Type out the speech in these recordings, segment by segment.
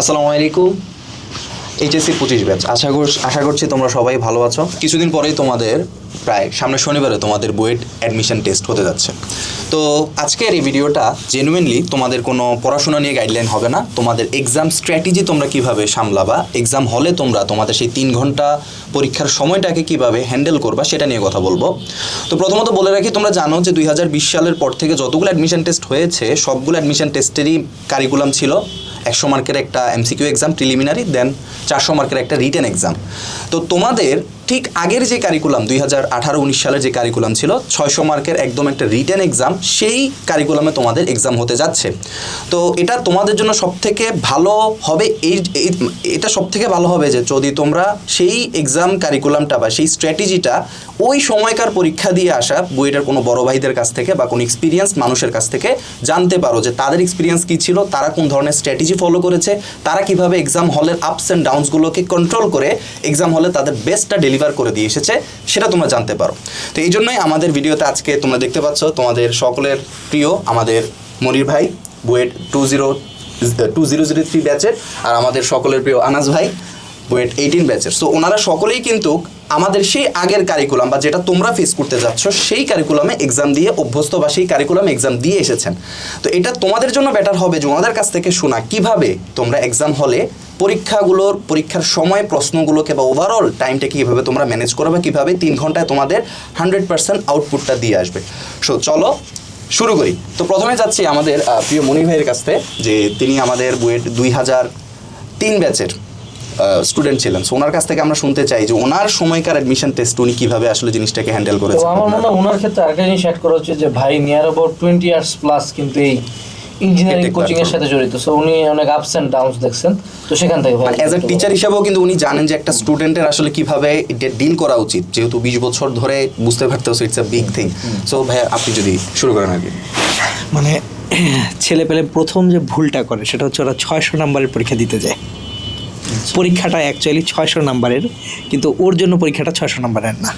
আসসালামু আলাইকুম। এইচএসসি পঁচিশ ব্যাচ। আশা কর আশা করছি তোমরা সবাই ভালো আছো। কিছুদিন পরেই তোমাদের প্রায় সামনের শনিবারে তোমাদের বুয়েট অ্যাডমিশন টেস্ট হতে যাচ্ছে। তো আজকের এই ভিডিওটা জেনুইনলি তোমাদের কোনো পড়াশোনা নিয়ে গাইডলাইন হবে না। তোমাদের এক্সাম স্ট্র্যাটেজি তোমরা কীভাবে সামলাবা এক্সাম হলে তোমরা তোমাদের সেই তিন ঘণ্টা পরীক্ষার সময়টাকে কীভাবে হ্যান্ডেল করবা সেটা নিয়ে কথা বলব। তো প্রথমত বলে রাখি, তোমরা জানো যে দুই হাজার বিশ সালের পর থেকে যতগুলো অ্যাডমিশন টেস্ট হয়েছে, সবগুলো অ্যাডমিশন টেস্টেরই কারিকুলাম ছিল। একশো মার্কের একটা এমসিকিউ এক্সাম প্রিলিমিনারি দেন চারশো মার্কের একটা রিটেন এক্সাম তো তোমাদের ঠিক আগের যে কারিকুলাম দুই হাজার আঠারো, উনিশ সালের যে কারিকুলাম ছিল, ছয়শো মার্কের একদম একটা রিটেন এক্সাম সেই কারিকুলামে তোমাদের এক্সাম হতে যাচ্ছে। তো এটা তোমাদের জন্য সবথেকে ভালো হবে এই এটা সবথেকে ভালো হবে যে যদি তোমরা সেই এক্সাম কারিকুলামটা বা সেই স্ট্র্যাটেজিটা ওই সময়কার পরীক্ষা দিয়ে আসা বুয়েটের কোনো বড় ভাইদের কাছ থেকে বা কোনো এক্সপিরিয়েন্স মানুষের কাছ থেকে জানতে পারো যে তাদের এক্সপিরিয়েন্স কী ছিল, তারা কোন ধরনের স্ট্র্যাটেজি ফলো করেছে, তারা কীভাবে এক্সাম হলের আপস অ্যান্ড ডাউনসগুলোকে কন্ট্রোল করে এক্সাম হলে তাদের বেস্টটা ডেলিভার করে দিয়ে এসেছে, সেটা তোমরা জানতে পারো। তো এই জন্যই আমাদের ভিডিওতে আজকে তোমরা দেখতে পাচ্ছ, তোমাদের সকলের প্রিয় আমাদের মনির ভাই, BUET two zero two zero zero three ব্যাচের, আর আমাদের সকলের প্রিয় আনাস ভাই, বুয়েট এইটিন ব্যাচের। সো ওনারা সকলেই কিন্তু আমাদের সেই আগের কারিকুলাম বা যেটা তোমরা ফেস করতে যাচ্ছ, সেই কারিকুলামে এক্সাম দিয়ে অভ্যস্ত বা সেই কারিকুলামে এক্সাম দিয়ে এসেছেন। তো এটা তোমাদের জন্য বেটার হবে যে ওনাদের কাছ থেকে শোনা কীভাবে তোমরা এক্সাম হলে পরীক্ষাগুলোর পরীক্ষার সময় প্রশ্নগুলোকে বা ওভারঅল টাইমটাকে কীভাবে তোমরা ম্যানেজ করবে বা কীভাবে তিন ঘন্টায় তোমাদের হান্ড্রেড পার্সেন্ট আউটপুটটা দিয়ে আসবে। সো চলো শুরু করি। তো প্রথমে যাচ্ছি আমাদের প্রিয় মনি ভাইয়ের কাছ থেকে যে তিনি আমাদের বুয়েট দুই হাজার তিন ব্যাচের স্টুডেন্ট ছিলেন। সো ওনার কাছ থেকে আমরা শুনতে চাই যে ওনার সময়কার অ্যাডমিশন টেস্ট উনি কীভাবে আসলে জিনিসটাকে হ্যান্ডেল তো করেছেন। আমার মনে হয় ওনার ক্ষেত্রে আরেকটা জিনিস অ্যাড করা হচ্ছে যে ভাই near about twenty years plus কিন্তু এই ইঞ্জিনিয়ারিং কোচিং এর সাথে জড়িত। সো উনি অনেক আপস এন্ড ডাউনস দেখছেন। তো সেখান থেকে ভাই অ্যাজ এ টিচার হিসেবেও কিন্তু উনি জানেন যে একটা স্টুডেন্টের আসলে কীভাবে ডিল করা উচিত। যেহেতু বিশ বছর ধরে বুঝতে পারতেছো it's a big thing so ভাই আপনি যদি শুরু করেন কি মানে ছেলে পেলে প্রথম যে ভুলটা করে সেটা হচ্ছে ওরা ছয়শো নাম্বারের পরীক্ষা দিতে যায়। পরীক্ষাটা অ্যাকচুয়ালি ছয়শো নাম্বারের কিন্তু ওর জন্য পরীক্ষাটা ছয়শো নাম্বারের না।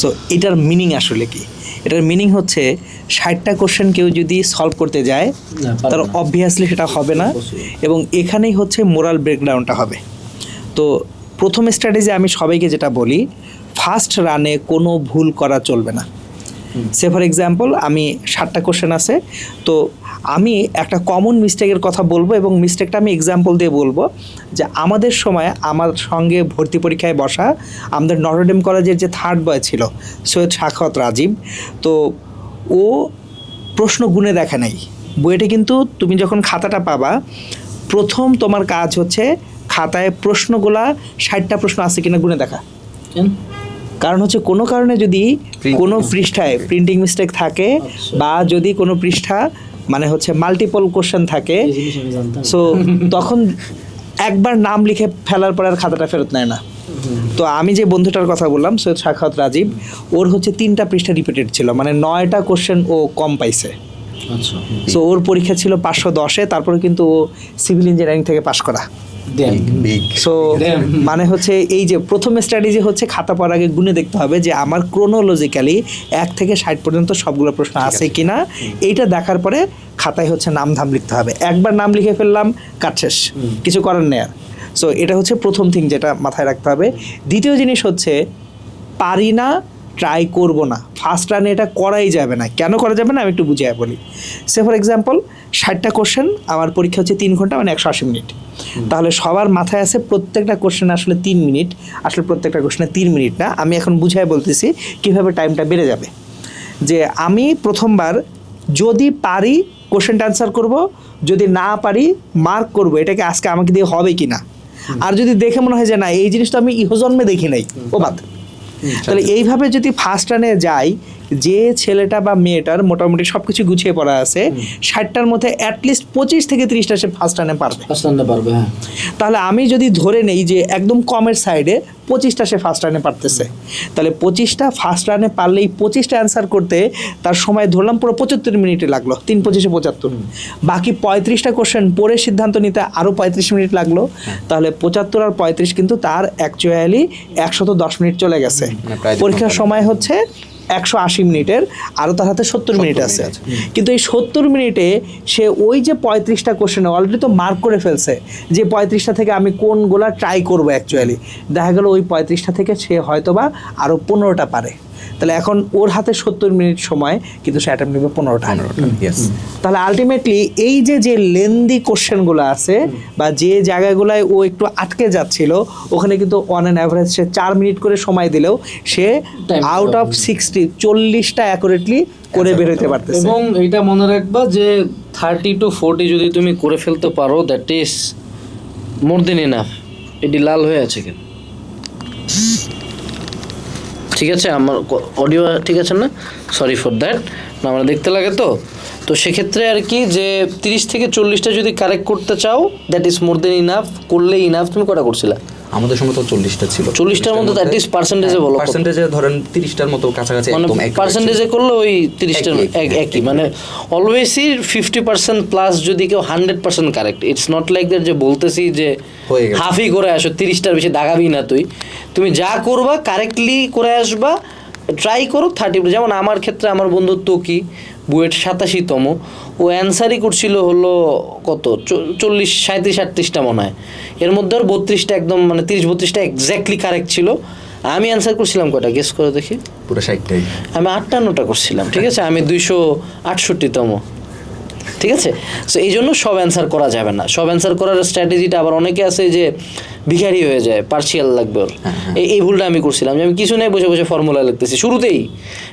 সো এটার মিনিং আসলে কি? এটার মিনিং হচ্ছে ষাটটা কোশ্চেন কেউ যদি সলভ করতে যায় তার অবভিয়াসলি সেটা হবে না এবং এখানেই হচ্ছে মোরাল ব্রেকডাউনটা হবে। তো প্রথম স্ট্র্যাটেজি আমি সবাইকে যেটা বলি ফার্স্ট রানে কোনো ভুল করা চলবে না। সে ফর এক্সাম্পল আমি ষাটটা কোশ্চেন আছে তো আমি একটা কমন মিস্টেকের কথা বলব এবং মিস্টেকটা আমি এক্সাম্পল দিয়ে বলব যে আমাদের সময় আমার সঙ্গে ভর্তি পরীক্ষায় বসা আমাদের নটরডেম কলেজের যে থার্ড বয় ছিল সৈয়দ শাখাত রাজীব তো ও প্রশ্ন গুণে দেখা নাই বইটা কিন্তু তুমি যখন খাতাটা পাবা প্রথম তোমার কাজ হচ্ছে খাতায় প্রশ্নগুলা ষাটটা প্রশ্ন আছে কিনা গুণে দেখা? কারণ হচ্ছে কোনো কারণে যদি কোনো পৃষ্ঠায় প্রিন্টিং মিস্টেক থাকে আচ্ছা। বা যদি কোনো পৃষ্ঠা মানে হচ্ছে মাল্টিপল কোশ্চেন থাকে। সো তখন একবার নাম লিখে ফেলার পর আর খাতাটা ফেরত নেয় না। তো আমি যে বন্ধুটার কথা বললাম সৈয়দ শাখাত রাজীব ওর হচ্ছে তিনটা পৃষ্ঠা রিপিটেড ছিল মানে নয়টা কোশ্চেন ও কম পাইছে। তো সো ওর পরীক্ষা ছিল পাঁচশো দশে তারপরে কিন্তু ও সিভিল ইঞ্জিনিয়ারিং থেকে পাশ করা। সো মানে হচ্ছে এই যে প্রথম স্ট্র্যাটেজি হচ্ছে খাতা পড়ার আগে গুনে দেখতে হবে যে আমার ক্রোনোলজিক্যালি এক থেকে ষাট পর্যন্ত সবগুলো প্রশ্ন আছে কিনা। এইটা দেখার পরে খাতায় হচ্ছে নাম ধাম লিখতে হবে। একবার নাম লিখে ফেললাম কাট শেষ। কিছু করার নেই আর। সো এটা হচ্ছে প্রথম থিং যেটা মাথায় রাখতে হবে। দ্বিতীয় জিনিস হচ্ছে পারি না ট্রাই করব না। ফার্স্ট রানে এটা করাই যাবে না। কেন করা যাবে না? আমি একটু বুঝিয়ে বলি। সে ফর এক্সাম্পল ষাটটা কোশ্চেন আমার পরীক্ষা হচ্ছে তিন ঘণ্টা মানে একশো আশি মিনিট। তাহলে সবার মাথায় আছে প্রত্যেকটা কোশ্চেন আসলে তিন মিনিট আসলে প্রত্যেকটা কোশ্চেনে তিন মিনিট না। আমি এখন বুঝাই বলতেছি কীভাবে টাইমটা বেড়ে যাবে। যে আমি প্রথমবার যদি পারি কোশ্চেনটা অ্যান্সার করব যদি না পারি মার্ক করব এটাকে আজকে আমাকে দিয়ে হবে কি না আর যদি দেখে মনে হয় যে না এই জিনিসটা আমি ইহজন্মে দেখি নাই ও বাদ। তাহলে এইভাবে যদি ফার্স্ট রানে যাই যে ছেলেটা বা মেয়েটার মোটামুটি সব কিছু গুছিয়ে পড়া আছে ষাটটার মধ্যে অ্যাটলিস্ট পঁচিশ থেকে তিরিশটা সে ফার্স্ট রানে পারবে। ফার্স্ট আনতে পারবে হ্যাঁ। তাহলে আমি যদি ধরে নেই যে একদম কমের সাইডে পঁচিশটা সে ফার্স্ট রানে পারতেছে তাহলে পঁচিশটা ফার্স্ট রানে পারলেই পঁচিশটা অ্যান্সার করতে তার সময় ধরলাম পুরো পঁচাত্তর মিনিটে লাগল তিন পঁচিশে পঁচাত্তর। বাকি পঁয়ত্রিশটা কোশ্চেন পড়ে সিদ্ধান্ত নিতে আরও পঁয়ত্রিশ মিনিট লাগল তাহলে পঁচাত্তর আর পঁয়ত্রিশ কিন্তু তার অ্যাকচুয়ালি একশত দশ মিনিট চলে গেছে। মানে পরীক্ষার সময় হচ্ছে একশো আশি মিনিটের আরও তার হাতে সত্তর মিনিট আছে। কিন্তু এই সত্তর মিনিটে সে ওই যে পঁয়ত্রিশটা কোশ্চেনে অলরেডি তো মার্ক করে ফেলছে যে পঁয়ত্রিশটা থেকে আমি কোন গোলা ট্রাই করব অ্যাকচুয়ালি দেখা গেল ওই পঁয়ত্রিশটা থেকে সে হয়তোবা আরও পনেরোটা পারে। তাহলে এখন ওর হাতে সত্তর মিনিট সময় কিন্তু সে অ্যাটেম্প নেবে পনেরোটা। তাহলে আলটিমেটলি এই যে যে লেন্দি কোশ্চেনগুলো আছে বা যে জায়গাগুলোয় ও একটু আটকে যাচ্ছিল ওখানে কিন্তু অন অ্যান অ্যাভারেজ সে চার মিনিট করে সময় দিলেও সে আউট অফ সিক্সটি চল্লিশটা অ্যাকুরেটলি করে বেরোতে পারতেছে। এবং এটা মনে রাখবা যে থার্টি টু ফোরটি যদি তুমি করে ফেলতে পারো that is more than enough এটি লাল হয়ে আছে কেন? ঠিক আছে আমার অডিও ঠিক আছে না? সরি ফর দ্যাট না আমরা দেখতে লাগে তো। তো সেক্ষেত্রে আর কি যে তিরিশ থেকে চল্লিশটা যদি কারেক্ট করতে চাও that is more than enough করলে ইনাফ তুমি কটা করছিলা? আমাদের সময় তো চল্লিশটা ছিল। 40টার মধ্যে least percentage এ বলো পার্সেন্টেজে ধরেন তিরিশটার মতো কাছাকাছি মানে পার্সেন্টেজে করলে ওই তিরিশটার একই, মানে অলওয়েজই ফিফটি পার্সেন্ট প্লাস যদি কেউ hundred percent correct it's not like that যে বলতেছি যে হয়ে। হাফই করে আসো তিরিশটার বেশি দাগাবি না তুই। তুমি যা করবা কারেক্টলি করে আসবা ট্রাই করো থার্টি যেমন আমার ক্ষেত্রে আমার বন্ধু কি? বুয়েট সাতাশিতম। ও অ্যান্সারই করছিল হলো কত? চল্লিশ সাঁত্রিশ আটত্রিশটা মনে হয়। এর মধ্যে ওর বত্রিশটা একদম মানে তিরিশ বত্রিশটা এক্স্যাক্টলি কারেক্ট ছিল। আমি অ্যান্সার করছিলাম কয়টা? গেস করে দেখি। পুরো ষাটটাই। আমি আটান্নটা করছিলাম ঠিক আছে? আমি দুইশো আটষট্টিতম। ঠিক আছে? সো এই জন্য সব অ্যান্সার করা যাবে না। সব অ্যান্সার করার স্ট্র্যাটেজিটা আবার অনেকে আছে যে ভিখারি হয়ে যায় পার্সিয়াল লাগবে ওর। এই এই ভুলটা আমি করছিলাম যে আমি কিছু নেই বসে বসে ফর্মুলা লিখতেছি। শুরুতেই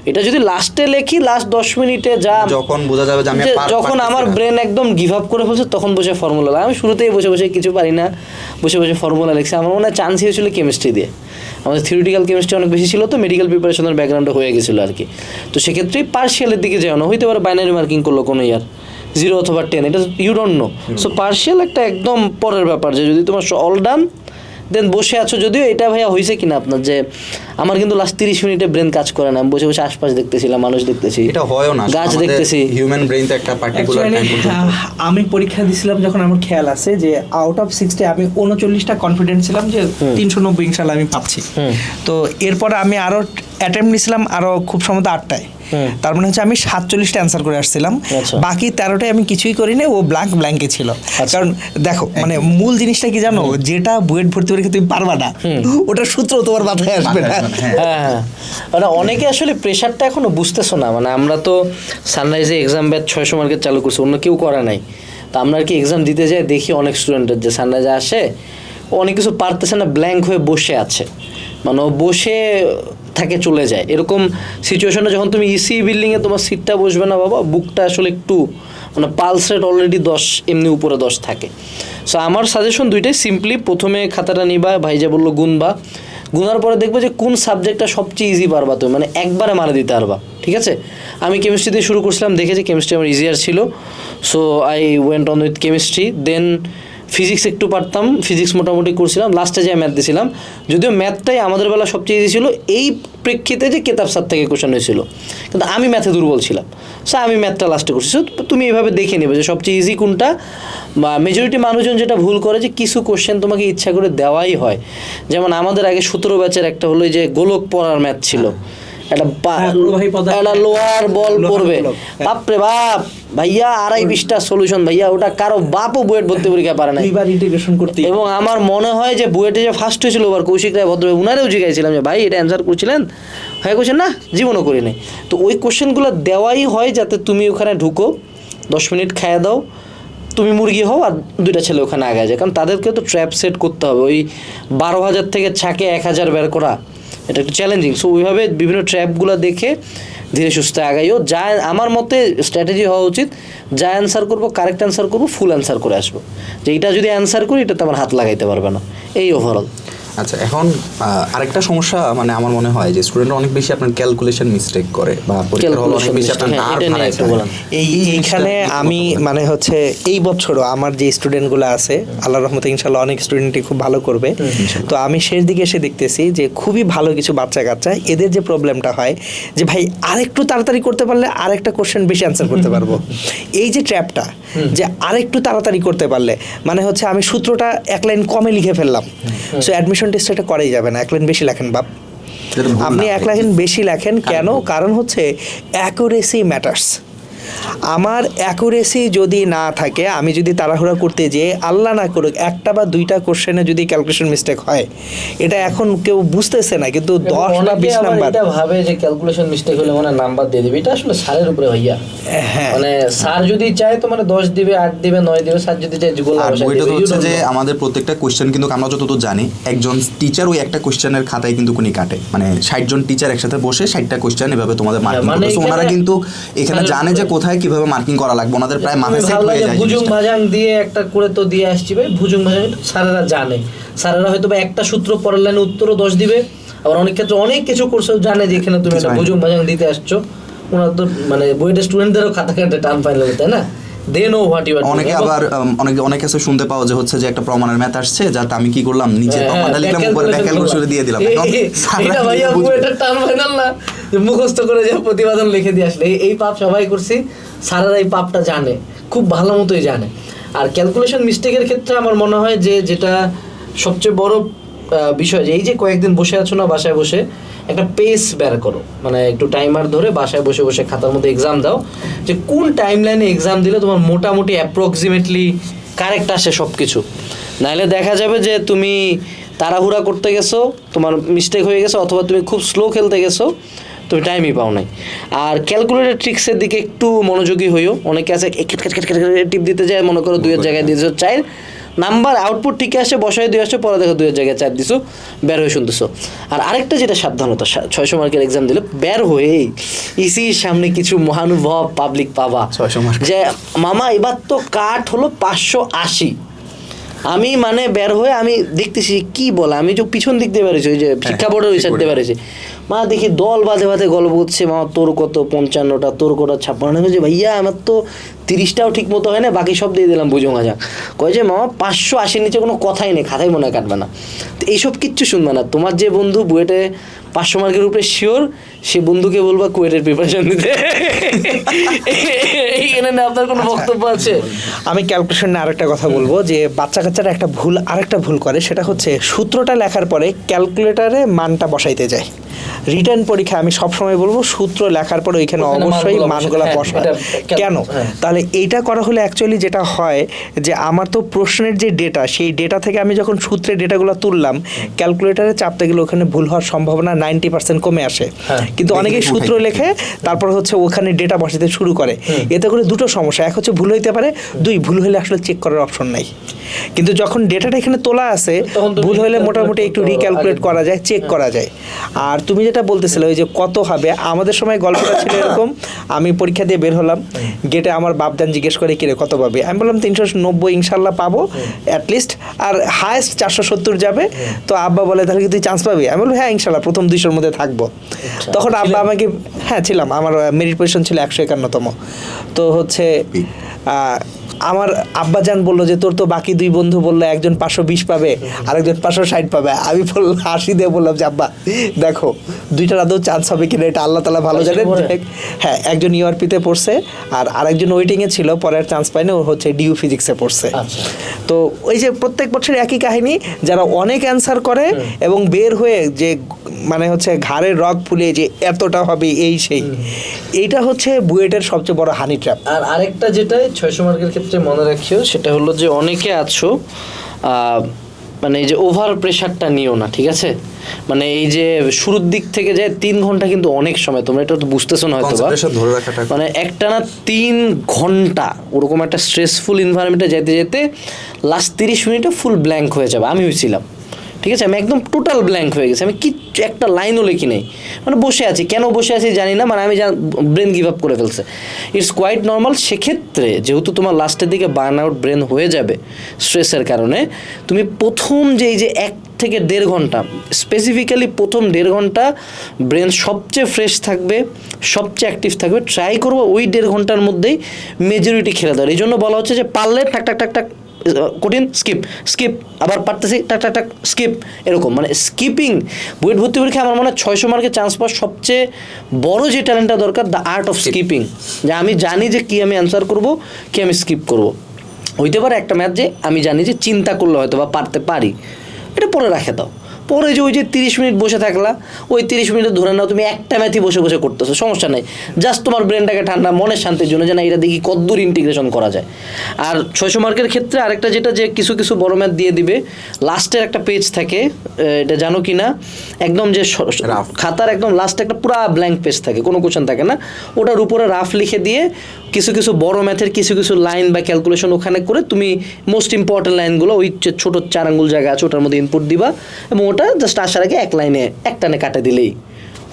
এটা যদি লাস্টে লেখি লাস্ট দশ মিনিটে যা যখন বোঝা যাবে যে আমি যখন আমার ব্রেন একদম গিভ আপ করে ফেলছে তখন বসে ফর্মুলা আমি শুরুতেই বসে বসে কিছু পারি না বসে বসে ফর্মুলা লিখছি। আমার মনে হয় চান্স হয়েছিল কেমিস্ট্রি দিয়ে। আমাদের থিওরিটিক্যাল কেমিস্ট্রি অনেক বেশি ছিল তো মেডিকেল প্রিপারেশনের ব্যাকগ্রাউন্ডে হয়ে গেছিল আর কি। তো সেক্ষেত্রে পার্শিয়ালের দিকে যাও না হইতে পারে বাইনারি মার্কিং করল কোনো ইয়ার। জিরো অথবা টেন এটা you don't know so partial একটা একদম পরের ব্যাপার যে যদি তোমার অল ডান দেন বসে আছো যদিও এটা ভাইয়া হয়েছে কিনা আপনার যে আমার কিন্তু লাস্ট তিরিশ মিনিটে ব্রেন কাজ করে না। আমি বসে বসে আশপাশ দেখতেছিলাম মানুষ দেখতেছি এটা হয়ও না। গাছ দেখতেছি। হিউম্যান ব্রেইন তো একটা পার্টিকুলার টাইম আমি পরীক্ষা দিছিলাম যখন আমার খেয়াল আছে যে আউট অফ সিক্সটি আমি উনচল্লিশটা কনফিডেন্ট ছিলাম যে তিনশো নব্বই ইনশাল্লাহ আমি পাচ্ছি। তো এরপর আমি আরও অ্যাটেম্প নিছিলাম আরও খুব সম্ভবত আটটায়। তার মানে হচ্ছে আমি সাতচল্লিশটা অ্যান্সার করে আসছিলাম। আচ্ছা। বাকি তেরোটাই আমি কিছুই করিনি ও ব্ল্যাঙ্ক ব্ল্যাঙ্কে ছিল। আচ্ছা। কারণ দেখো মানে মূল জিনিসটা কি জানো? যেটা বুয়েট ভর্তি পরীক্ষা তুমি পারবা না। ওটার সূত্র তোমার মাথায় আসবে না। হ্যাঁ। হ্যাঁ হ্যাঁ। মানে অনেকে আসলে প্রেশারটা এখনও বুঝতেছো না। মানে আমরা তো সানরাইজে এক্সাম ব্যাচ ছয়শো মার্কের চালু করছি অন্য কেউ করা নাই। তো আমরা আর কি এক্সাম দিতে যাই দেখি অনেক স্টুডেন্টের যে সানরাইজে আসে ও অনেক কিছু পারতেছে না ব্ল্যাঙ্ক হয়ে বসে আছে। মানে বসে থাকে চলে যায়। এরকম সিচুয়েশনে যখন তুমি ইসি বিল্ডিংয়ে তোমার সিটটা বসবে না বাবা বুকটা আসলে একটু মানে পালস রেট অলরেডি দশ, এমনি উপরে দশ থাকে। সো আমার সাজেশন দুইটাই সিম্পলি প্রথমে খাতাটা নিবা, ভাই যা বলল গুনবা। গুনার পরে দেখব যে কোন সাবজেক্টটা সবচেয়ে ইজি পারবা তুমি মানে একবারে মারা দিতে পারবা, ঠিক আছে? আমি কেমিস্ট্রি দিয়ে শুরু করছিলাম দেখেছি কেমিস্ট্রি আমার ইজিয়ার ছিল। So I went on with chemistry then physics একটু পারতাম ফিজিক্স মোটামুটি করছিলাম লাস্টে যে ম্যাথ দিয়েছিলাম যদিও ম্যাথটাই আমাদের বেলা সবচেয়ে ইজি ছিল, এই প্রেক্ষিতে যে কেতাব সার থেকে কোশ্চেন হয়েছিল। কিন্তু আমি ম্যাথে দুর্বল ছিলাম সো আমি ম্যাথটা লাস্টে করছি। তুমি এভাবে দেখে নেবে যে সবচেয়ে ইজি কোনটা, বা মেজরিটি মানুষজন যেটা ভুল করে যে কিছু কোশ্চেন তোমাকে ইচ্ছা করে দেওয়াই হয়। যেমন আমাদের আগে সতেরো ব্যাচের একটা হলো যে গোলক পড়ার ম্যাথ ছিল। একটা হ্যাঁ, একটা লোয়ার বল পড়বে। বাপরে বাপ ভাইয়া আড়াই বিশটা সলিউশন ভাইয়া ওটা কারও বাপও বুয়েট ভর্তি পরীক্ষা পারে না দুইবার ইন্টিগ্রেশন করতে এবং আমার মনে হয় যে বুয়েটে যে ফার্স্ট হয়েছিল ওবার কৌশিক রায় ভদ্র উনারেও জিজ্ঞাসছিলাম যে ভাই এটা অ্যান্সার করছিলেন? হ্যাঁ কোশ্চেন না জীবনও করি নাই। তো ওই কোশ্চেনগুলো দেওয়াই হয় যাতে তুমি ওখানে ঢুকো দশ মিনিট খাইয়ে দাও তুমি মুরগি হও আর দুইটা ছেলে ওখানে আগে যায়। কারণ তাদেরকে তো ট্র্যাপ সেট করতে হবে। ওই বারো হাজার থেকে ছাকে এক হাজার বের করা এটা একটু চ্যালেঞ্জিং সো ওইভাবে বিভিন্ন ট্র্যাপগুলো দেখে ধীরে সুস্থে আগাইও। যা আমার মতে স্ট্র্যাটেজি হওয়া উচিত, যা অ্যান্সার করব কারেক্ট অ্যান্সার করব ফুল অ্যান্সার করে আসব। যে এটা যদি অ্যান্সার করি এটাতে আমার হাত লাগাইতে পারবে না। এই ওভারঅল আচ্ছা এখন আরেকটা সমস্যা মানে আমার মনে হয় যে স্টুডেন্ট অনেক বেশি আপনার ক্যালকুলেশন মিস্টেক করে বা পরীক্ষার হলে অনেক বেশি আপনার হ্যাঁ, নার্ভ হারায় একটু বলেন। এই এইখানে আমি মানে হচ্ছে এই বছরও আমার যে স্টুডেন্টগুলো আছে আল্লাহ রহমতে ইনশাল্লাহ অনেক স্টুডেন্টই খুব ভালো করবে। তো আমি শেষ দিকে এসে দেখতেছি যে খুবই ভালো কিছু বাচ্চা কাচ্চা এদের যে প্রবলেমটা হয় যে ভাই আরেকটু তাড়াতাড়ি করতে পারলে আরেকটা কোশ্চেন বেশি অ্যান্সার করতে পারব। এই যে ট্র্যাপটা যে আরেকটু তাড়াতাড়ি করতে পারলে মানে হচ্ছে আমি সূত্রটা এক লাইন কমে লিখে ফেললাম। সো অ্যাডমিশন টেস্ট এটা করাই যাবে না। এক লাইন বেশি লেখেন বাপ। আপনি এক। লাইন বেশি লেখেন কেন? কারণ হচ্ছে অ্যাকুরেসি ম্যাটার্স আমার অ্যাকুরেসি যদি না থাকে আমি যদি তাড়াহুড়া করতে যেয়ে আল্লাহ না করুক একটা বা দুইটা কোশ্চেনে যদি ক্যালকুলেশন মিস্টেক হয় এটা এখন কেউ বুঝতেছে না কিন্তু দশ বা বিশ নাম্বার এটা ভাবে যে ক্যালকুলেশন মিস্টেক হলে মানে নাম্বার দিয়ে দিবে এটা আসলে স্যারের উপরে হইয়া হ্যাঁ। মানে স্যার যদি চায় তো মানে দশ দিবে আট দিবে নয় দিবে স্যার যদি চায় গোলা আর বইটা তো হচ্ছে যে আমাদের প্রত্যেকটা কোশ্চেন কিন্তু আমরা যতদূর জানি একজন টিচার ওই একটা কোশ্চেনের খাতায় কিন্তু কোনি কাটে। মানে ষাট জন টিচার একসাথে বসে ষাটটা কোশ্চেন এভাবে তোমাদের মার্কিং মানে করতে ওনারা কিন্তু এখানে জানে যে কোথায় কীভাবে মার্কিং করা লাগবে? ওনাদের প্রায় মাথায় সেট হয়ে যায় ভুজুং ভাজাং দিয়ে একটা করে তো দিয়ে আসছি ভাই। ভুজুং ভাজাং সারারা স্যারেরা জানে। স্যারেরা হয়তো বা একটা সূত্র পরের লাইনে উত্তরও দশ দিবে। আবার অনেক ক্ষেত্রে অনেক কিছু কোর্সেও জানে যে এখানে তুমি একটা। ভুজুং ভাজাং দিতে আসছো। ওনার তো মানে বইটা স্টুডেন্টদেরও খাতা কাটে টান পাইলে তাই না? দে নো হোয়াট ইউ অনেকে আবার অনেকে অনেক কাছে শুনতে পাওয়া যে হচ্ছে যে একটা প্রমাণের ম্যাথ আসছে যাতে আমি কি করলাম? নিচে হ্যাঁ, প্রমাণটা লিখলাম উপরে ক্যালকুলেশন দিয়ে দিলাম। এটা ভাইয়া পুরো টান ফাইনাল না মুখস্থ করে যে প্রতিবেদন লিখে দিয়ে আসলে। এই- পাপ সবাই করছি স্যারেরা এই পাপটা জানে খুব ভালো মতোই জানে। আর ক্যালকুলেশন মিস্টেকের ক্ষেত্রে আমার মনে হয় যে যেটা সবচেয়ে বড় বিষয় যে এই যে কয়েকদিন বসে আছো না বাসায় বসে একটা পেস বের করো মানে একটু টাইমার ধরে বাসায় বসে বসে খাতার মধ্যে এক্সাম দাও যে কোন টাইম লাইনে এক্সাম দিলে তোমার মোটামুটি অ্যাপ্রক্সিমেটলি কারেক্ট আসে সব কিছু নাহলে দেখা যাবে যে তুমি তাড়াহুড়া করতে গেছো তোমার মিস্টেক হয়ে গেছে অথবা তুমি খুব স্লো খেলতে গেছো তুমি টাইমই পাও নাই আর ক্যালকুলেটর ট্রিক্সের দিকে একটু মনোযোগী হইও অনেকে আছে টিপ দিতে যায় মনে করো দুইয়ের জায়গায় দিয়েছ চার নাম্বার আউটপুট ঠিক আসে বসায় দিয়ে আসছে পরে দেখো দুইয়ের জায়গায় চার দিছো বের হয়ে শুনতেছো। আর আরেকটা যেটা সাবধানতা ছয়শো মার্কের এক্সাম দিলে বের হয়েই ইসির সামনে কিছু মহানুভব পাবলিক পাবা। 600 mark। যে মামা এবার তো কাঠ হলো পাঁচশো আশি। আমি মানে বের হয়ে আমি দেখতেছি কি বলে? আমি যে পিছন দিক দিয়ে বেরোছি ওই যে শিক্ষা বোর্ডের ওই সাইড দিয়ে বলে। মা দেখি দল বাঁধে বাঁধে গল্প করছে মা তোর কত? পঞ্চান্নটা তোর কত? ছাপ্পান্ন যে ভাইয়া আমার তো তিরিশটাও ঠিক মতো হয় না বাকি সব দিয়ে দিলাম বুঝো মাজা। কয় যে মামা পাঁচশো আশির নিচে কোনো কথাই নেই খাতাই মনে হয় কাটবে না। তো এইসব কিচ্ছু শুনবে না। তোমার যে বন্ধু বুয়েটে পাঁচশো মার্কের উপরে শিওর সে বন্ধুকে বলবা কুয়েটের প্রিপারেশন দিতে। এইখানে না আপনার কোনো বক্তব্য আছে? আমি ক্যালকুলেশন নিয়ে আরেকটা কথা বলব যে বাচ্চা কাচ্চারা একটা ভুল আরেকটা ভুল করে সেটা হচ্ছে সূত্রটা লেখার পরে ক্যালকুলেটারে মানটা বসাইতে যায়। রিটার্ন পরীক্ষা আমি সবসময় বলব সূত্র লেখার পরে ওইখানে অবশ্যই মানগুলো মানগুলো বসা হ্যাঁ, কেন? হ্যাঁ। তাহলে এইটা করা হলে অ্যাকচুয়ালি যেটা হয় যে আমার তো প্রশ্নের যে ডেটা সেই ডেটা থেকে আমি যখন সূত্রে ডেটাগুলো তুললাম ক্যালকুলেটারে চাপতে গেলে ওখানে ভুল হওয়ার সম্ভাবনা নাইনটি পার্সেন্ট কমে আসে। হ্যাঁ। কিন্তু অনেকেই সূত্র লেখে তারপর হচ্ছে ওখানে ডেটা বসাতে শুরু করে। এতে করে দুটো সমস্যা এক হচ্ছে ভুল হইতে পারে দুই ভুল হলে আসলে চেক করার অপশন নাই। কিন্তু যখন ডেটাটা এখানে তোলা আছে ভুল হলে মোটামুটি একটু রিক্যালকুলেট করা যায় চেক করা যায়। আর তুমি যেটা বলতেছিলে ওই যে কত হবে? আমাদের সময় গল্পটা ছিল এরকম আমি পরীক্ষা দিয়ে বের হলাম গেটে আমার বাপজান জিজ্ঞেস করে কিরে কত পাবে? আমি বললাম তিনশো নব্বই ইনশাল্লাহ পাবো অ্যাটলিস্ট আর হায়েস্ট চারশো সত্তর যাবে। তো আব্বা বলে তাহলে কি তুই চান্স পাবি? আমি বললাম হ্যাঁ ইনশাল্লাহ প্রথম দুইশোর মধ্যে থাকব। তখন আব্বা আমাকে হ্যাঁ ছিলাম আমার মেরিট পজিশন ছিল একশো একান্নতম। তো হচ্ছে আমার আব্বাজান বলল যে তোর তো বাকি দুই বন্ধু বলল একজন পাঁচশো বিশ পাবে আরেকজন পাঁচশো ষাট পাবে। আমি বললাম হাসি দিয়ে বললাম যে আব্বা দেখো দুইটার আদৌ চান্স হবে কিনা এটা আল্লাহ তালা ভালো জানেন হ্যাঁ একজন ইউআরপিতে পড়ছে আর আরেকজন ওয়েটিংয়ে ছিল পরে আর চান্স পায়নি ও হচ্ছে ডিউ ফিজিক্সে পড়ছে। আচ্ছা। তো ওই যে প্রত্যেক বছর একই কাহিনী যারা অনেক অ্যান্সার করে এবং বের হয়ে যে মানে হচ্ছে ঘাড়ের রগ ফুলে যে এতটা হবে এই সেই। এইটা হচ্ছে বুয়েটের সবচেয়ে বড় হানি ট্র্যাপ আর আরেকটা যেটা ছয়শো মার্কের ক্ষেত্রে মনে রাখিও সেটা হলো যে অনেকে আছো মানে এই যে ওভার প্রেশারটা নিও না ঠিক আছে? মানে এই যে শুরুর দিক থেকে যে তিন ঘণ্টা কিন্তু অনেক সময় তোমরা এটা তো বুঝতেছো না হয়তো মানে একটা না তিন ঘণ্টা ওরকম একটা স্ট্রেসফুল এনভায়রনমেন্টে যেতে যেতে লাস্ট তিরিশ মিনিটে ফুল ব্ল্যাঙ্ক হয়ে যাবে আমি হয়েছিলাম ঠিক আছে? আমি একদম টোটাল ব্ল্যাঙ্ক হয়ে গেছি। আমি কিচ্ছু, একটা লাইনও লিখি নেই। মানে বসে আছি। কেন বসে আছি জানি না মানে আমি ব্রেন গিভ আপ করে ফেলছে। ইটস কোয়াইট নর্মাল সেক্ষেত্রে যেহেতু তোমার লাস্টের দিকে বার্ন আউট ব্রেন হয়ে যাবে স্ট্রেসের কারণে, তুমি প্রথম যে এই যে এক থেকে দেড় ঘণ্টা স্পেসিফিক্যালি প্রথম দেড় ঘণ্টা ব্রেন সবচেয়ে ফ্রেশ থাকবে, সবচেয়ে অ্যাক্টিভ থাকবে। ট্রাই করব ওই দেড় ঘণ্টার মধ্যেই মেজরিটি খেলে দেওয়ার এই জন্য বলা হচ্ছে যে পারলে টাক টাক কঠিন স্কিপ স্কিপ আবার পারতেছি টাক টাক টাক স্কিপ এরকম। মানে স্কিপিং বুয়েট ভর্তি পরীক্ষা আমার মনে হয় ছয়শো মার্কে চান্স পাওয়ার সবচেয়ে বড় যে ট্যালেন্টটা দরকার দ্য আর্ট অফ স্কিপিং যে আমি জানি যে কি আমি অ্যান্সার করব কি আমি স্কিপ করব। হইতে পারে একটা ম্যাথ যে আমি জানি যে চিন্তা করলে হয়তো বা পারতে পারি। এটা পরে রাখে দাও। পরে যে ওই যে তিরিশ মিনিট বসে থাকলা ওই তিরিশ মিনিট ধরে নাও তুমি একটা ম্যাথই বসে বসে করতেছো সমস্যা নেই। জাস্ট তোমার ব্রেনটাকে ঠান্ডা মনের শান্তির জন্য যে না এটা দেখি কতদূর ইন্টিগ্রেশন করা যায়। আর ছয়শো মার্কের ক্ষেত্রে আরেকটা যেটা যে কিছু কিছু বড় ম্যাথ দিয়ে দিবে লাস্টের একটা পেজ থাকে এটা জানো কি না একদম যে খাতার একদম লাস্টে একটা পুরা ব্ল্যাঙ্ক পেজ থাকে কোনো কোশ্চেন থাকে না। ওটার উপরে রাফ লিখে দিয়ে কিছু কিছু বড় ম্যাথের কিছু কিছু লাইন বা ক্যালকুলেশন ওখানে করে তুমি মোস্ট ইম্পর্টেন্ট লাইনগুলো ওই ছোট চার আঙ্গুল জায়গা আছে ওটার মধ্যে ইনপুট দিবা এবং ওটা জাস্ট আসার আগে এক লাইনে এক টানে কাটে দিলেই।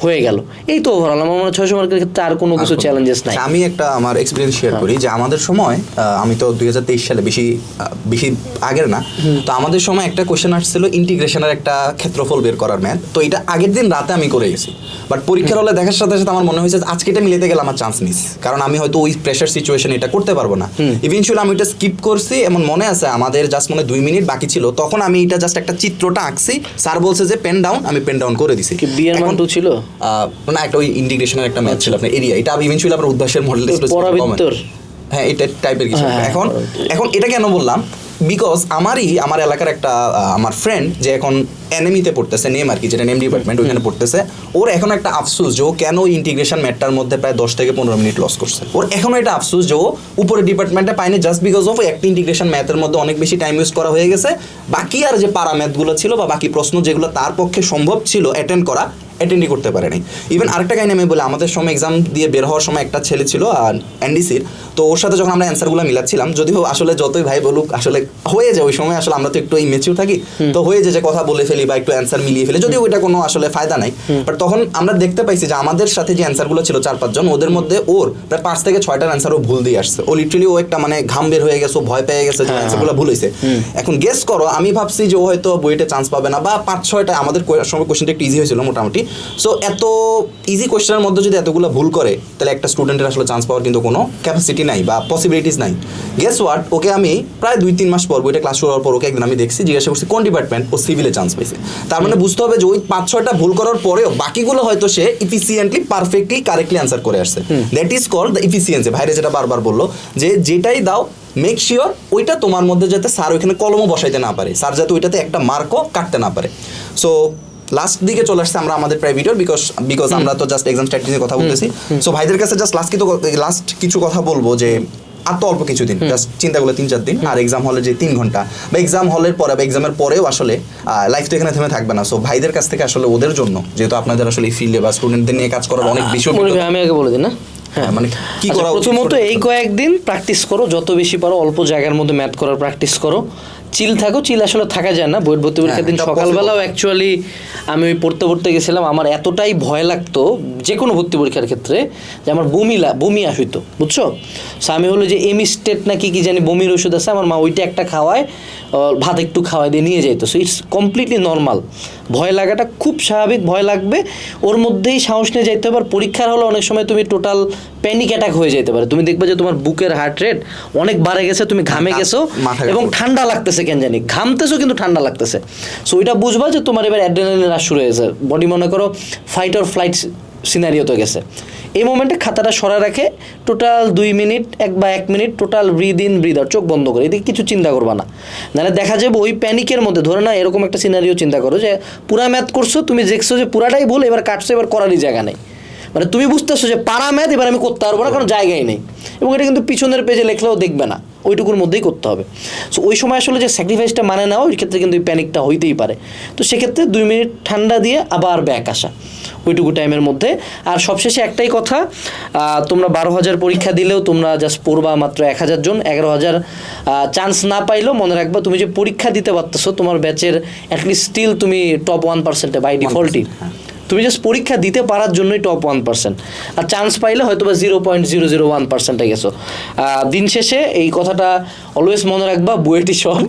হয়ে গেল। এই তো ওভারঅল আমার মনে হয় ছয়শো মার্কের ক্ষেত্রে আর কোনো কিছু চ্যালেঞ্জেস নাই। আচ্ছা, আমি একটা আমার এক্সপিরিয়েন্স শেয়ার করি যে আমাদের সময় আমি তো দুই হাজার তেইশ সালে বেশি বেশি আগের না। তো আমাদের সময় একটা কোশ্চেন আসছিল ইন্টিগ্রেশনের একটা ক্ষেত্রফল বের করার ম্যাথ তো এটা আগের দিন রাতে আমি করে গেছি। বাট পরীক্ষার হলে দেখার সাথে সাথে আমার মনে হয়েছে আজকে এটা মিলাতে গেলে আমার চান্স মিস কারণ আমি হয়তো ওই প্রেশার সিচুয়েশন এটা করতে পারব না। ইভেনচুয়ালি আমি এটা স্কিপ করছি এমন মনে আছে আমাদের জাস্ট মনে হয় দুই মিনিট বাকি ছিল। তখন আমি এটা জাস্ট একটা চিত্রটা আঁকছি। স্যার বলছে যে পেন ডাউন আমি পেন ডাউন করে দিছি। বিয়ের মান ছিল? আহ, না একটা ওই ইন্টিগ্রেশনের একটা ম্যাথ ছিল আপনার এরিয়া এটা ইভেনচুয়ালি আপনার উদ্ভাসের মডেল হ্যাঁ এটা টাইপের কিছু হ্যাঁ, একটা। হ্যাঁ, এখন এখন এটা কেন বললাম? বিকজ আমারই আমার এলাকার একটা আমার ফ্রেন্ড যে এখন এনএমিতে পড়তেছে নেম আর কি যেটা নেম ডিপার্টমেন্ট ওইখানে পড়তেছে ওর এখন একটা আফসোস যে ও কেন ইন্টিগ্রেশন ম্যাটটার মধ্যে প্রায় দশ থেকে পনেরো মিনিট লস করছে। ওর এখনও এটা আফসোস যে ও উপরে ডিপার্টমেন্টে পায়নি জাস্ট বিকজ অফ একটা ইন্টিগ্রেশন ম্যাথের মধ্যে অনেক বেশি টাইম ইউজ করা হয়ে গেছে। বাকি আর যে পারা ম্যাথগুলো ছিল বা বাকি প্রশ্ন যেগুলো তার পক্ষে সম্ভব ছিল অ্যাটেন্ড করা অ্যাটেন্ডই করতে পারেনি ইভেন আরেকটা কাহিনী আমি বলে আমাদের সময় এক্সাম দিয়ে বের হওয়ার সময় একটা ছেলে ছিল এনডিসির তো ওর সাথে যখন আমরা অ্যান্সারগুলো মিলাচ্ছিলাম যদিও আসলে যতই ভাই বলুক আসলে হয়ে যায় ওই সময় আসলে আমরা তো একটু ইমেচিউর থাকি। তো হয়ে যায় যে কথা বলে ফেলি বা একটু অ্যান্সার মিলিয়ে ফেলি যদিও ওইটা কোনো আসলে ফায়দা নাই। বাট তখন আমরা দেখতে পাইছি যে আমাদের সাথে যে অ্যান্সারগুলো ছিল চার পাঁচজন ওদের মধ্যে ওর প্রায় পাঁচ থেকে ছয়টার অ্যান্সার ও ভুল দিয়ে আসছে। ও লিটারালি ও একটা মানে ঘাম বের হয়ে গেছে ও ভয় পেয়ে গেছে যে অ্যান্সারগুলো ভুল হয়েছে এখন গেস করো আমি ভাবছি যে ও হয়তো বইটা চান্স পাবে না বা পাঁচ ছয়টা আমাদের সময় কোশ্চেনটা একটু ইজি হয়েছিল মোটামুটি। সো এত ইজি কোশ্চেনের মধ্যে যদি এতগুলো ভুল করে তাহলে একটা স্টুডেন্টের আসলে চান্স পাওয়ার কিন্তু কোনো ক্যাপাসিটি নাই বা পসিবিলিটিস নাই। গেস ওয়াট ওকে আমি প্রায় দুই তিন মাস পর বইটা ক্লাস শুরু হওয়ার পর ওকে একদিন আমি দেখছি জিজ্ঞাসা করছি কোন ডিপার্টমেন্ট ও সিভিলে চান্স পাইছে। তার মানে বুঝতে হবে যে ওই পাঁচ ছয়টা ভুল করার পরেও বাকিগুলো হয়তো সে ইফিসিয়েন্টলি পারফেক্টলি কারেক্টলি অ্যান্সার করে আসছে। That is call the efficiency ভাইরে যেটা বারবার বলল যে যেটাই দাও মেক শিওর ওইটা তোমার মধ্যে যাতে স্যার ওইখানে কলমও বসাইতে না পারে। স্যার যাতে ওইটাতে একটা মার্কও কাটতে না পারে। সো লাস্ট দিকে চলে আসছে আমরা আমাদের প্রায় ভিডিও বিকজ বিকজ আমরা তো জাস্ট এক্সাম স্ট্র্যাটেজির কথা বলতেছি। সো ভাইদের কাছে জাস্ট লাস্ট কিছু লাস্ট কিছু কথা বলব যে আর তো অল্প কিছুদিন জাস্ট চিন্তা করলে তিন চার দিন আর এক্সাম হলে যে তিন ঘণ্টা। বা এক্সাম হলের পরে বা এক্সামের পরেও আসলে লাইফ তো এখানে থেমে থাকবে না। সো ভাইদের কাছ থেকে আসলে ওদের জন্য যেহেতু আপনাদের আসলে এই ফিল্ডে বা স্টুডেন্টদের নিয়ে কাজ করার অনেক ভাই, আমি আগে বলে দিই না? হ্যাঁ। মানে কি আচ্ছা, করা? প্রথমত এই কয়েকদিন প্র্যাকটিস করো যত বেশি পারো অল্প জায়গার মধ্যে ম্যাথ করার প্র্যাকটিস করো। চিল থাকো চিল আসলে থাকা যায় না বইয়ের ভর্তি পরীক্ষার দিন সকালবেলাও অ্যাকচুয়ালি আমি ওই পড়তে পড়তে গেছিলাম আমার এতটাই ভয় লাগতো যে কোনো ভর্তি পরীক্ষার ক্ষেত্রে যে আমার বমি বমি আসিত বুঝছ? সো আমি হলো যে এমিস্টেট নাকি কি জানি বমির ওষুধ আছে? আমার মা ওইটা একটা খাওয়ায় ভাত একটু খাওয়াই দিয়ে নিয়ে যাইতো। সো ইটস কমপ্লিটলি নর্মাল ভয় লাগাটা খুব স্বাভাবিক ভয় লাগবে। ওর মধ্যেই সাহস নিয়ে যাইতে হবে। আর পরীক্ষার হলে অনেক সময় তুমি টোটাল প্যানিক অ্যাটাক হয়ে যেতে পারে। তুমি দেখবে যে তোমার বুকের হার্ট রেট অনেক বাড়ে গেছে তুমি ঘামে গেছো এবং ঠান্ডা লাগতেছে কেন জানি। ঘামতেছো কিন্তু ঠান্ডা লাগতেছে। সো ওইটা বুঝবা যে তোমার এবার অ্যাড্রেনালিন রাশ শুরু হয়েছে বডি মনে করো ফাইট অর ফ্লাইট সিনারিওতে গেছে। এই মোমেন্টে খাতাটা সরা রাখে টোটাল দুই মিনিট, এক বা এক minute total breathe in breathe out চোখ বন্ধ করে। এদিকে কিছু চিন্তা করবা না। নাহলে দেখা যাবে ওই প্যানিকের মধ্যে, ধরে না এরকম একটা সিনারিও চিন্তা করো যে, পুরা ম্যাথ করছ, তুমি দেখছ যে পুরাটাই ভুল, এবার কাটছো, এবার করারই জায়গা নেই। মানে তুমি বুঝতেছো যে পারা ম্যাথ, এবার আমি করতে পারব না, কারণ জায়গায় নেই। এবং এটা কিন্তু পিছনের পেজে লেখলেও দেখবে না। ওইটুকুর মধ্যেই করতে হবে। সো ওই সময় আসলে যে স্যাক্রিফাইসটা মানে নেওয়া ওই ক্ষেত্রে কিন্তু এই প্যানিকটা হইতেই পারে। তো সেক্ষেত্রে দুই মিনিট ঠান্ডা দিয়ে আবার ব্যাক আসা। ওইটুকু টাইমের মধ্যে। আর সবশেষে একটাই কথা তোমরা বারো হাজার পরীক্ষা দিলেও তোমরা জাস্ট পড়বা মাত্র এক হাজার জন। এগারো হাজার চান্স না পাইলেও মনে রাখবা, তুমি যে পরীক্ষা দিতে পারতেছো, তোমার ব্যাচের অ্যাটলিস্ট স্টিল তুমি টপ ওয়ান পার্সেন্টে বাই ডিফল্টই তুমি জাস্ট পরীক্ষা দিতে পারার জন্যই টপ ওয়ান পার্সেন্ট আর চান্স পাইলে হয়তো বা zero point zero zero one পার্সেন্টে গেছো। দিন শেষে এই কথাটা অলওয়েজ মনে রাখবা বুয়েটি সব।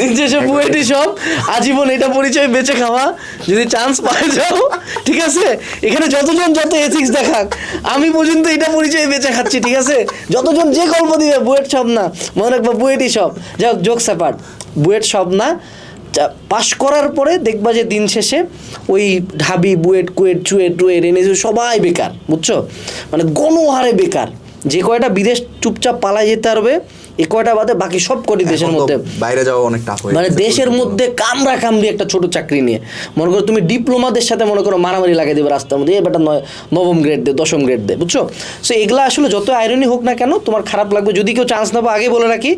দিন শেষে বুয়েটি সব। আজীবন এটা পরিচয় বেঁচে খাওয়া। যদি চান্স পাই যাও ঠিক আছে? এখানে যতজন যত এথিক্স দেখাক আমি পর্যন্ত এটা পরিচয় বেঁচে খাচ্ছি ঠিক আছে? যতজন যে গল্প দিবে বুয়েট সব না। মনে রাখবা বুয়েটি সব। যাই হোক জোক স্যাপার্ট বুয়েট সব না। পাশ করার পরে দেখবা যে দিন শেষে ওই ঢাবি, বুয়েট, কুয়েট, চুয়েট, টুয়েট এনেছে সবাই বেকার, বুঝছ? মানে গণহারে বেকার। যে কয়টা বিদেশ চুপচাপ পালা যেতে পারবে এই কয়টা বাদে বাকি সব কটি দেশের মধ্যে বাইরে যাওয়া অনেক টাফ মানে দেশের মধ্যে কামড়া কামড়ি একটা ছোট চাকরি নিয়ে। মনে করো তুমি ডিপ্লোমাদের সাথে মনে করো মারামারি লাগিয়ে দেবে রাস্তার মধ্যে এ বেটা নয় নবম গ্রেড দে দশম গ্রেড দে বুঝছ? সো এগুলা আসলে যত আয়রনই হোক না কেন তোমার খারাপ লাগবে। যদি কেউ চান্স নেব আগে বলে রাখি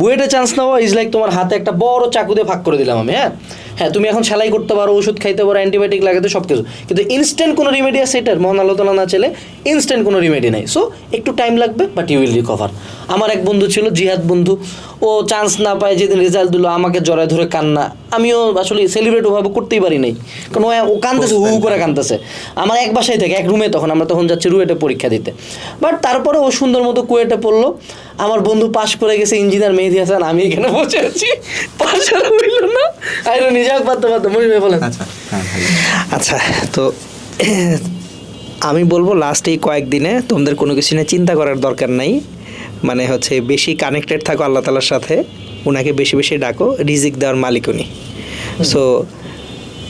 বুয়েটে চান্স নেওয়া ইজ লাইক তোমার হাতে একটা বড় চাকু দিয়ে ভাগ করে দিলাম আমি হ্যাঁ? হ্যাঁ তুমি এখন সেলাই করতে পারো ওষুধ খাইতে পারো অ্যান্টিবায়োটিক লাগাতে সব কিছু কিন্তু ইনস্ট্যান্ট কোনো রিমেডি আছে এটার? মন আলোচনা না চলে ইনস্ট্যান্ট কোনো রিমেডি নাই। সো একটু টাইম লাগবে বাট ইউ উইল রিকভার আমার এক বন্ধু ছিল জিহাদ বন্ধু। ও চান্স না পায় যেদিন রেজাল্ট দিল আমাকে জড়ায় ধরে কান্না। আমিও আসলে সেলিব্রেট ওভাবে করতেই পারি নাই। কারণ ও- কান্দতেছে হু হু করে কান্দতেছে আমার এক বাসায় থেকে এক রুমে তখন আমরা তখন যাচ্ছি রুয়েটে পরীক্ষা দিতে। বাট তারপরে ও সুন্দর মতো কুয়েটে পড়ল। আমার বন্ধু পাশ করে গেছে ইঞ্জিনিয়ার মেহেদি হাসান আমি এখানে বসে আছি। পাশ আর হইল না। আরে নিজে বলেন। আচ্ছা হ্যাঁ আচ্ছা তো আমি বলব লাস্ট এই কয়েকদিনে তোমাদের কোনো কিছু নিয়ে চিন্তা করার দরকার নাই। মানে হচ্ছে বেশি কানেক্টেড থাকো আল্লাহ তালার সাথে ওনাকে বেশি বেশি ডাকো রিজিক দেওয়ার মালিক উনি। সো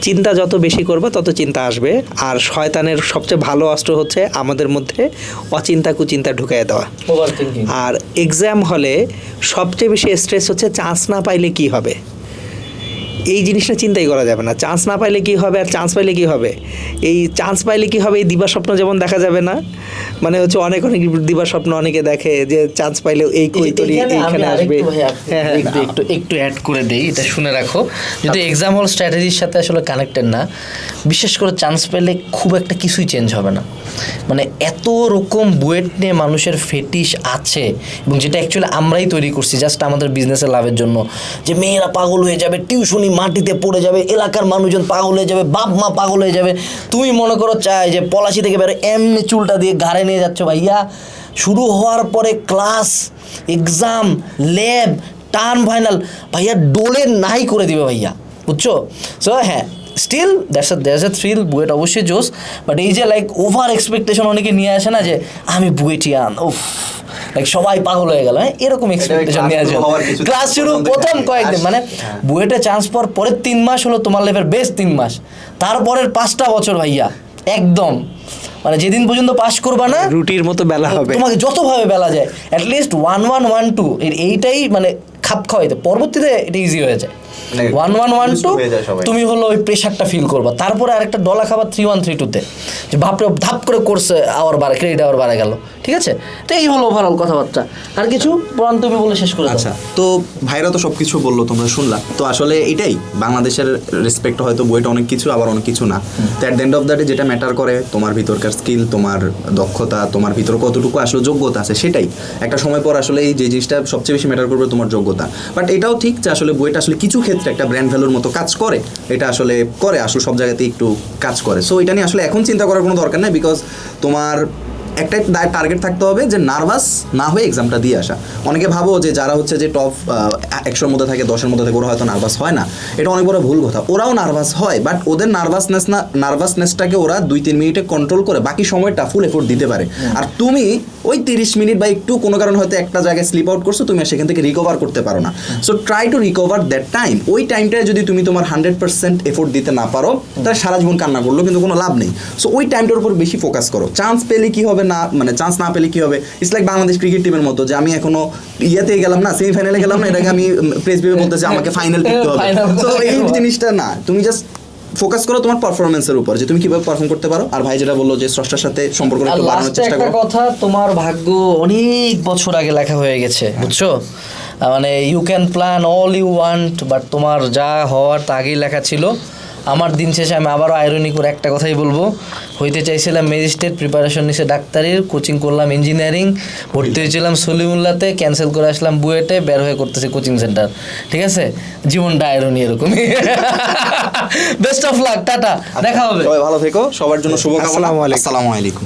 চিন্তা যত বেশি করবে তত চিন্তা আসবে। আর শয়তানের সবচেয়ে ভালো অস্ত্র হচ্ছে আমাদের মধ্যে অচিন্তা কুচিন্তা ঢুকাই দেওয়া। আর এক্সাম হলে সবচেয়ে বেশি স্ট্রেস হচ্ছে চান্স না পাইলে কি হবে? এই জিনিসটা চিন্তাই করা যাবে না। চান্স না পাইলে কি হবে আর চান্স পাইলে কি হবে? এই চান্স পাইলে কি হবে? এই দিবা স্বপ্ন যেমন দেখা যাবে না মানে হচ্ছে অনেক অনেক দিবা স্বপ্ন অনেকে দেখে যে চান্স পাইলে এই কই তরি এইখানে আসবে। হ্যাঁ হ্যাঁ। একটু একটু অ্যাড করে দেই এটা শুনে রাখো। যদি এক্সাম হল স্ট্র্যাটেজির সাথে আসলে কানেক্টেড না বিশেষ করে চান্স পেলে খুব একটা কিছুই চেঞ্জ হবে না। মানে এত রকম বুয়েট নিয়ে মানুষের ফেটিস আছে এবং যেটা অ্যাকচুয়ালি আমরাই তৈরি করছি জাস্ট আমাদের বিজনেসের লাভের জন্য। যে মেয়েরা পাগল হয়ে যাবে টিউশনি মাটিতে পড়ে যাবে এলাকার মানুষজন পাগল হয়ে যাবে বাপ মা পাগল হয়ে যাবে। তুমি মনে করো চাই যে পলাশি থেকে বেরো এমনি চুলটা দিয়ে ঘাড়ে নিয়ে যাচ্ছ ভাইয়া। শুরু হওয়ার পরে class exam lab term final ভাইয়া ডোলে নাই করে দিবে ভাইয়া বুঝছ? সো হ্যাঁ still that's that's a thrill BUET অবশ্যই জোস বাট এই যে লাইক ওভার এক্সপেকটেশন অনেকে নিয়ে আসে না যে আমি বুয়েটিয়ান উফ লাইক সবাই পাগল হয়ে গেল হ্যাঁ এরকম এক্সপেকটেশন নিয়ে আসে। ক্লাস শুরু প্রথম কয়েকদিন মানে হ্যাঁ। বুয়েটে চান্স পাওয়ার পরের তিন মাস হলো তোমার লেভেল বেস্ট তিন মাস। তারপরের পাঁচটা বছর ভাইয়া একদম। মানে যেদিন পর্যন্ত পাস করবা না রুটির মতো বেলা হবে। তোমাকে যতভাবে বেলা যায় at least one one one two এইটাই মানে খাপ খাওয়াইতে পরবর্তীতে এটা ইজি হয়ে যায়। One one one two. তুমি হলো ওই প্রেশারটা ফিল করবা। তারপরে আরেকটা ডলা খাবার থ্রি ওয়ান থ্রি টুতে যে বাপরে ধাপ করে করছে আওয়ার বাড়ে ক্রেডিট আওয়ার বাড়ে গেল। ঠিক আছে? তো এই হলো ওভারঅল কথাবার্তা। আর কিছু? পরান তুমি বলে শেষ করে আচ্ছা তো ভাইরা তো সবকিছু বলল তোমরা শুনলা। তো আসলে এটাই বাংলাদেশের রেসপেক্ট হয়তো বইটা অনেক কিছু আবার অনেক কিছু না। তো at the end of the day যেটা ম্যাটার করে তোমার ভিতরকার স্কিল তোমার দক্ষতা তোমার ভিতরে কতটুকু আসলে যোগ্যতা আছে সেটাই। একটা সময় পর আসলে এই যে জিনিসটা সবচেয়ে বেশি ম্যাটার করবে তোমার যোগ্যতা। বাট এটাও ঠিক যে আসলে বইটা আসলে কিছু ক্ষেত্রে একটা ব্র্যান্ড ভ্যালুর মতো কাজ করে এটা আসলে করে আসলে সব জায়গাতেই একটু কাজ করে। সো এটা নিয়ে আসলে এখন চিন্তা করার কোনো দরকার নেই বিকজ তোমার একটাই টার্গেট থাকতে হবে যে নার্ভাস না হয়ে এক্সামটা দিয়ে আসা। অনেকে ভাবো যে যারা হচ্ছে যে টপ একশোর মধ্যে থাকে দশের মধ্যে থাকে ওরা হয়তো নার্ভাস হয় না। এটা অনেক বড় ভুল কথা। ওরাও নার্ভাস হয় বাট ওদের নার্ভাসনেস না নার্ভাসনেসটাকে ওরা দুই তিন মিনিটে কন্ট্রোল করে বাকি সময়টা ফুল এফোর্ট দিতে পারে। আর তুমি ওই তিরিশ মিনিট বা একটু কোনো কারণে হয়তো একটা জায়গায় স্লিপ আউট করছ তুমি সেখান থেকে রিকভার করতে পারো না। So try to recover that time ওই টাইমটায় যদি তুমি তোমার হান্ড্রেড পার্সেন্ট এফোর্ট দিতে না পারো তাহলে সারা জীবন কান্না করল কিন্তু কোনো লাভ নেই। সো ওই টাইমটার উপর বেশি ফোকাস করো। চান্স পেলে কি হবে না মানে চান্স না পেলে কি হবে? ইটস লাইক বাংলাদেশ ক্রিকেট টিমের মতো যে আমি এখনও ইয়েতে গেলাম না সেমিফাইনালে গেলাম না এটাকে আমি প্রেস বিবে বলতেছি আমাকে ফাইনাল খেলতে হবে। তো এই জিনিসটা না। তুমি জাস্ট ফোকাস করো তোমার পারফরমেন্সের উপর যে তুমি কীভাবে পারফর্ম করতে পারো। আর ভাই যেটা বলল যে স্রষ্টার সাথে সম্পর্ক একটু বাড়ানোর চেষ্টা করো। কথা তোমার ভাগ্য অনেক বছর আগে লেখা হয়ে গেছে বুঝছ? মানে you can plan all you want but তোমার যা হওয়ার তা আগেই লেখা ছিল। আমার দিন শেষে আমি আবারও আয়রনি করে একটা কথাই বলব। হইতে চাইছিলাম ম্যাজিস্ট্রেট প্রিপারেশন নিছে ডাক্তারির কোচিং করলাম ইঞ্জিনিয়ারিং ভর্তি হয়েছিলাম সলিমুল্লাতে ক্যান্সেল করে আসলাম বুয়েটে বের হয়ে করতেছি কোচিং সেন্টার ঠিক আছে? জীবনটা আয়রনি এরকমই। বেস্ট অফ লাক টাটা দেখা হবে। সবাই ভালো থেকো সবার জন্য শুভকামনা। আসসালামু আলাইকুম। আসসালামু আলাইকুম।